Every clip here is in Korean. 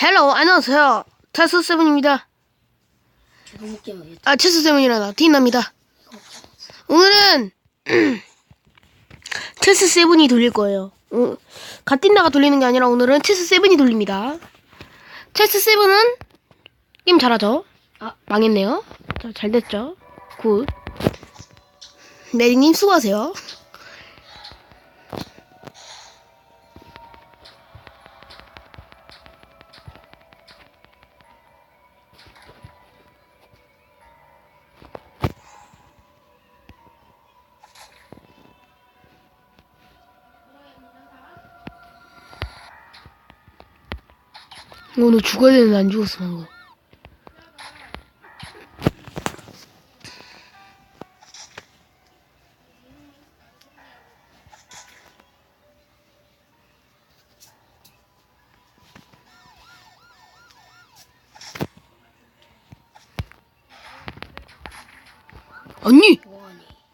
헬로 안녕하세요. 체스 세븐입니다. 아 체스 세븐이란다 딘나입니다. 오늘은 체스 세븐이 돌릴 거예요. 어, 갓딘나가 돌리는 게 아니라 오늘은 체스 세븐이 돌립니다. 체스 세븐은 게임 잘하죠? 아. 망했네요. 자, 잘 됐죠? 굿. 메리님 수고하세요 오늘 죽어야 되는데 안 죽었어 방금 언니?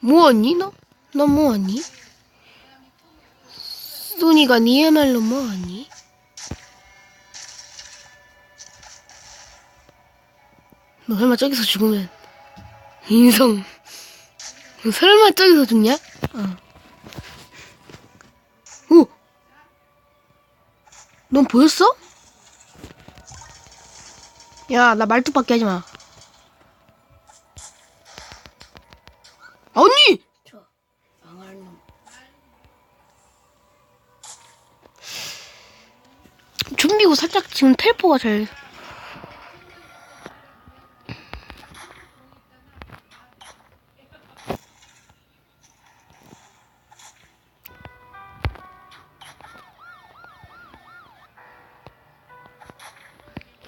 뭐하니 너? 너 뭐하니? 소니가 니야말로 뭐하니? 설마 저기서 죽으면 인성 너 설마 저기서 죽냐? 어. 오! 넌 보였어? 야, 나 말투밖에 하지 마. 언니! 좀비고 살짝 지금 텔포가 잘.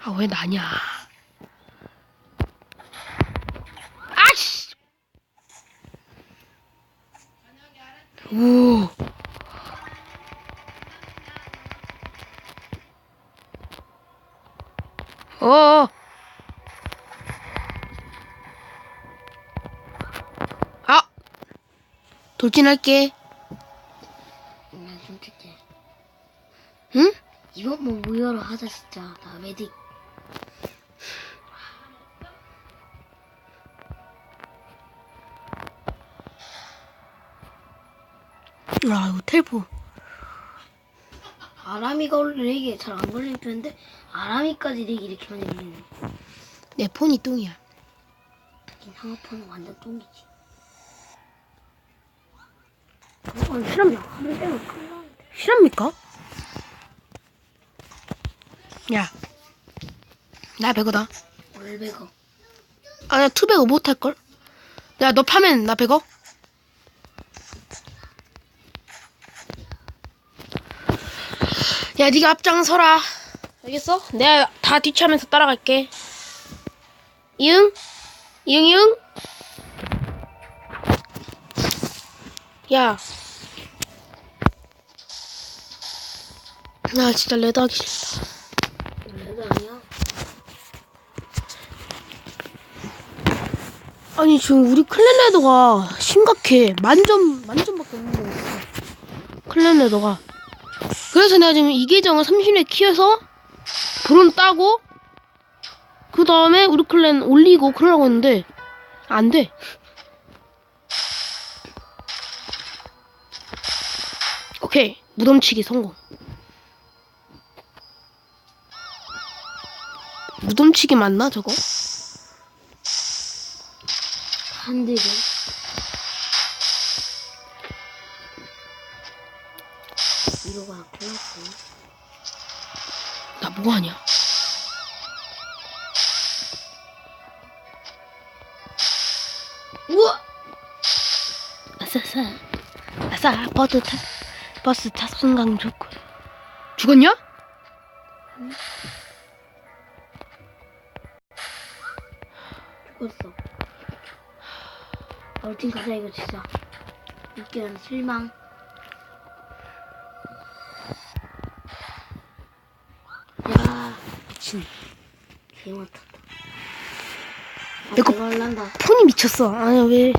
아, 왜 나냐. 아씨! 오. 어. 아. 돌진할게. 난 솔직히 응? 이번 뭐 무효로 하자 진짜. 나 메딕. 아, 이거 텔포. 아람이가 원래 렉이 잘 안 걸릴 텐데 아람이까지 렉이 이렇게 많이 걸리네. 내 폰이 똥이야. 이 상어폰은 완전 똥이지. 어, 실합니까? 한번 빼면 큰일 나는데. 실합니까? 야. 나 배거다. 월배거. 아, 나 투배거 못할걸? 야, 너 파면 나 배거? 야, 네가 앞장서라. 알겠어? 내가 다 뒤치하면서 따라갈게. 이응? 이응, 이응? 야. 나 진짜 레드 하기 싫다. 월배거 아니야? 아니 지금 우리 클랜 레더가 심각해 만점 만점밖에 없는 거 같아 클랜 레더가 그래서 내가 지금 이 계정을 30회 키워서 브론 따고 그 다음에 우리 클랜 올리고 그러려고 했는데 안 돼 오케이 무덤치기 성공 무덤치기 맞나 저거? 한 대를. 이거가 클났어. 나 뭐하냐? 우와! 아싸싸 아싸 버스 타 버스 탑승강 좋고 죽었냐? 죽었어. 얼팀 가자 이거 진짜. 웃기는 실망. 미친 개못했다. 내거- 내가 올란다. 폰이 미쳤어 아니 왜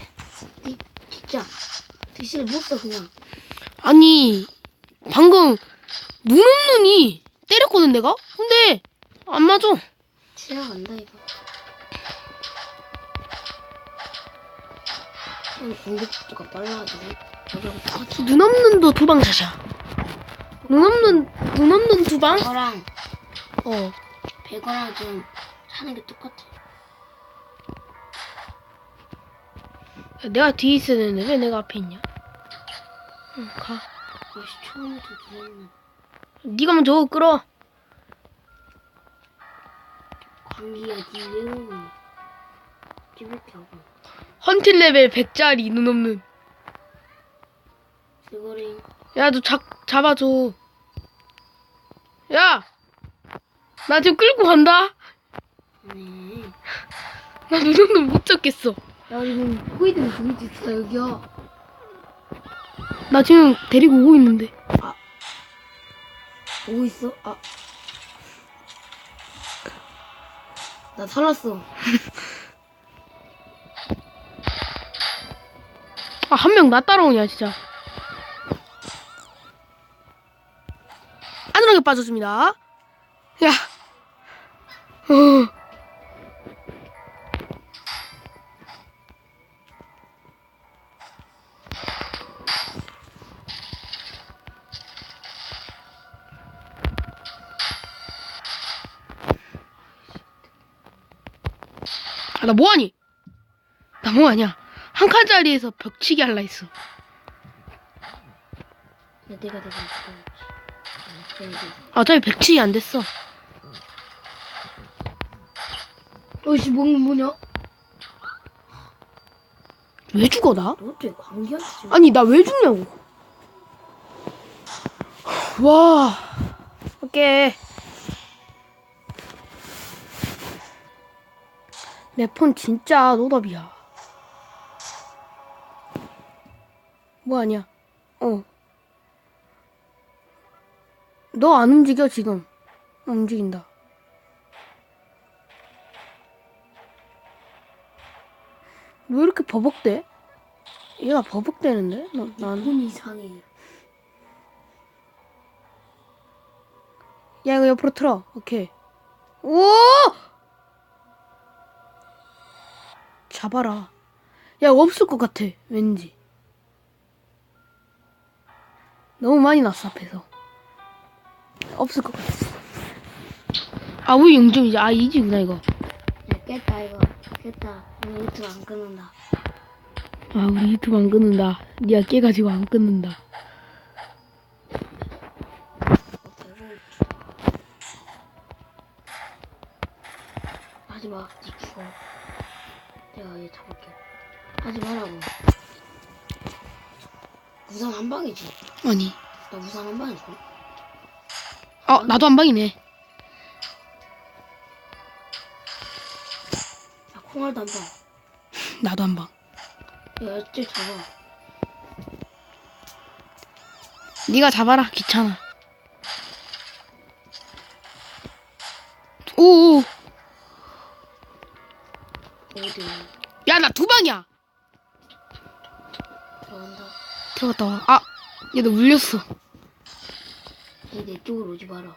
이 진짜 뒤실 못써 그냥. 아니 방금 눈 없는이 때렸거든 내가? 근데 안 맞아. 지나간다 이거. 형 공격도가 빨라가지고 똑같이. 눈 없는 도 두방 샷이야. 눈 없는 눈 없는 두 방? 저랑 어. 배거랑 좀 하는 게 똑같아. 야, 내가 뒤에 있어야 되는데 왜 내가 앞에 있냐? 응, 가. 역시 처음부터 들었는 네가 먼저 끌어. 광기야 니 외우니 찌부게 하고 헌팅 레벨 100짜리 눈 없는. 이거를 야, 너 잡, 잡아줘. 야! 나 지금 끌고 간다? 나눈 없는 못 잡겠어. 야 지금 호이들 보이지 있어 여기요. 나 지금 데리고 오고 있는데. 오고 있어? 아. 나 살았어. 아, 한 명 나 따라오냐, 진짜. 안전하게 빠져줍니다. 나 뭐하니? 나 뭐하냐? 한 칸짜리에서 벽치기 할라 했어. 야, 내가 내가. 아, 어차피 벽치기 안 됐어. 어이씨 뭐 뭐냐? 왜 죽어, 나? 너 아니, 나 왜 죽냐고. 와. 오케이. 내 폰 진짜 노답이야. 뭐 하냐? 어. 너 안 움직여, 지금. 안 움직인다. 왜 이렇게 버벅대? 얘가 버벅대는데? 나, 난. 폰 이상해. 야, 이거 옆으로 틀어. 오케이. 오! 잡아라. 야, 없을 것 같아. 왠지. 너무 많이 났어, 앞에서. 없을 것 같아. 아, 우리 영점이지. 아, 이지구나, 이거. 야 깼다 이거 깼다. 오늘 유튜브 안 끊는다. 아, 우리 유튜브 안 끊는다. 니가 깨가지고 안 끊는다. 하지 마. 니 죽어. 내가 얘 잡을게. 하지 말라고. 우산 한 방이지. 아니. 나 우산 한 방이지. 아, 나도 한 방이네. 야 콩알도 한 방. 나도 한 방. 야 어째 잡아. 네가 잡아라. 귀찮아. 방이야. 들어간다. 들어갔다 와. 아, 얘너 물렸어. 얘내 쪽으로 오지 마라.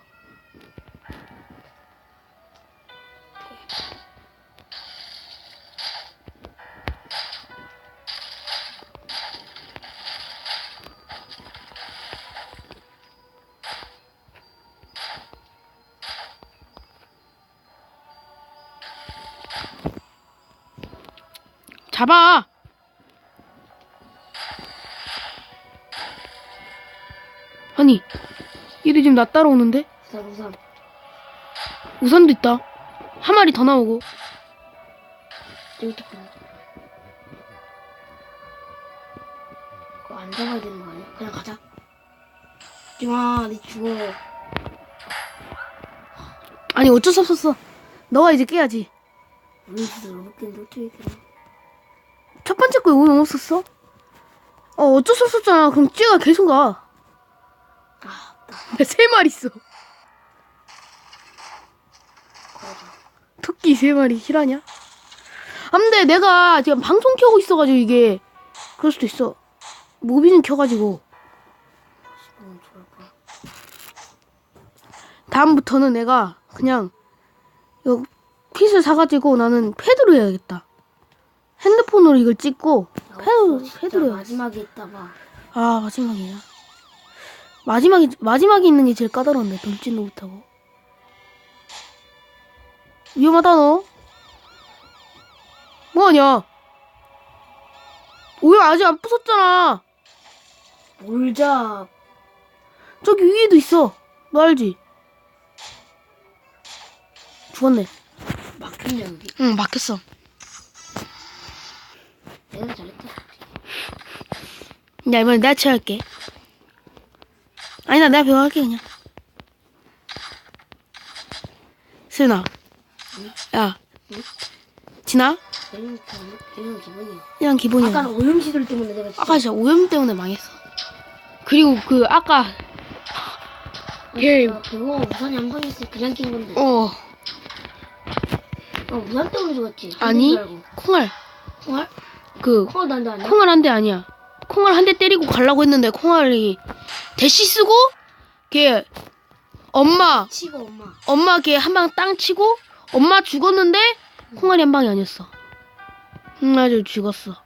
잡아. 아니, 얘들 지금 나 따라오는데? 우산 우산. 우산도 있다. 한 마리 더 나오고. 그거 안 잡아야 되는 거 아니야? 그냥 가자. 죽지마, 니 죽어. 아니, 어쩔 수 없었어. 너가 이제 깨야지. 우리 진짜 어떻게 이렇게 나? 첫 번째 거에 오염 없었어? 어, 어쩔 수 없었잖아. 그럼 쟤가 계속 가. 아, 나세 마리 있어. 토끼 세 마리 실화냐? 아, 근데 내가 지금 방송 켜고 있어가지고 이게 그럴 수도 있어. 무비는 켜가지고. 다음부터는 내가 그냥 이거 킷을 사가지고 나는 패드로 해야겠다. 핸드폰으로 이걸 찍고 야, 패드로. 마지막에 있다가 아 마지막이야. 마지막에 마지막에 있는 게 제일 까다로운데 돌진도 못하고. 위험하다 너. 뭐하냐? 오야 아직 안 부쉈잖아. 몰자 저기 위에도 있어. 너 알지? 죽었네. 막힌다 여기. 응 막혔어. 내가 잘했다. 야 이번엔 내가 치할게. 아니다 내가 배워 할게 그냥. 수연아. 야. 진아? 이런 기분 이런 기분이야. 이런 기본이야. 아까는 오염 시들 때문에 내가 진짜 아까 진짜 오염 때문에 망했어. 그리고 그 아까 걔- 아, 그거 우산이 한번 있을 때 그냥 낀 건데. 어 어, 우산 때문에 죽었지. 아니. 콩알 콩알? 그 콩알 난데 아니야? 콩알 한 대 아니야. 콩알 한 대 때리고 가려고 했는데 콩알이 대시 쓰고 걔 엄마 치고 엄마. 엄마 걔 한 방 땅 치고 엄마 죽었는데 콩알이 한 방이 아니었어. 응 아주 죽었어.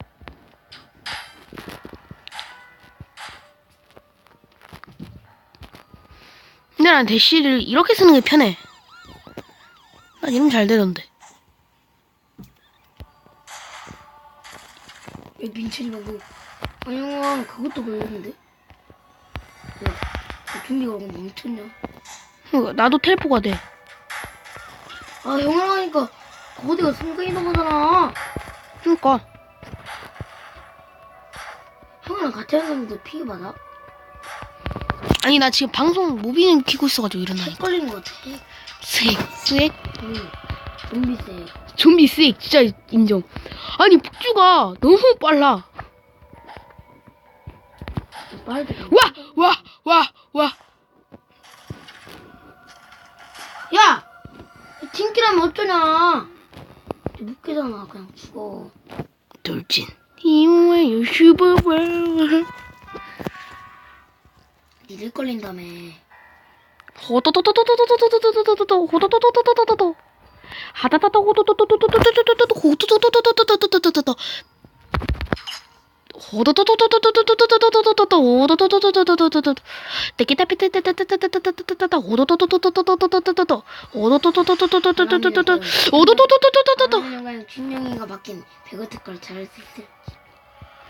근데 난 대시를 이렇게 쓰는 게 편해. 난 이름 잘 되던데. 야, 민철이 방금. 아니, 형, 그것도 걸렸는데? 야, 그 준비가 오고 멈췄냐? 나도 텔포가 돼. 아, 형이랑 하니까 거기가 순간이동 하잖아. 그러니까 형이랑 같이 하는 사람도 피해 받아? 아니 나 지금 방송 무비는 키고 있어가지고 이러나니까. 헷갈리는 거 같아. 스웩 스웩 응. 좀비 세. 좀비 스웩 진짜 인정. 아니 북주가 너무 빨라. 빨리. 와 와 와 와. 야! 팀끼라면 어쩌냐? 묻게잖아. 그냥 죽어. 돌진. 이후에 유튜브 니들 걸린다며. 호도도도도도도도도도도도도도 호도도도도도도도도 하다다다 호도도도도도도도도도도 호도도도도도도도도도도.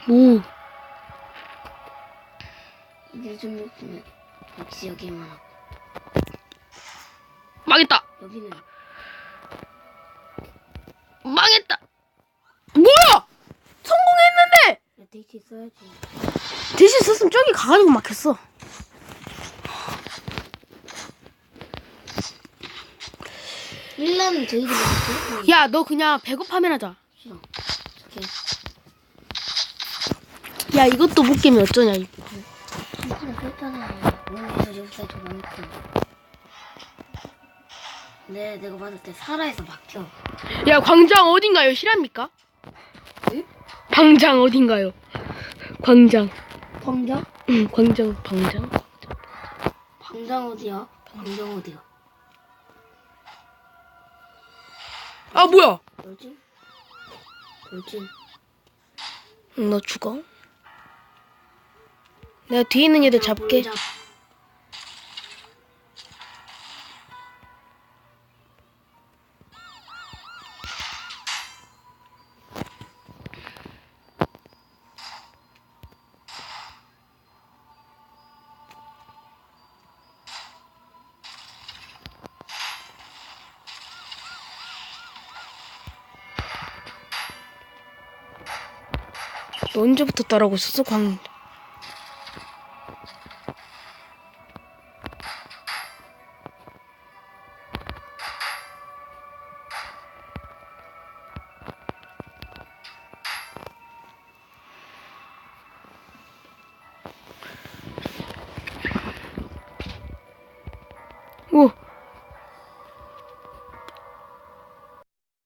뭐 여기는 망했다 뭐야 성공했는데 야, 데이트 써야지. 대신 썼으면 저기 가가지고 막혔어. 일라는 먹고 야, 너 그냥 배고파면 하자. 싫어. 오케이. 야, 이것도 못 깨면 어쩌냐. 이. 한판에 뺐잖아. 오늘부터 여기까지 도망쳐. 네, 내가 봤을 때 살아에서 막혀. 야, 광장 어딘가요? 실합니까? 응? 방장 어딘가요? 광장. 광장? 응, 광장, 방장. 광장 어디야? 광장 어디야? 아, 뭐야? 돌진? 돌진. 응, 너 죽어. 내가 뒤에 있는 애들 잡게. 돌잡. 너 언제부터 따라오고 있었어, 광,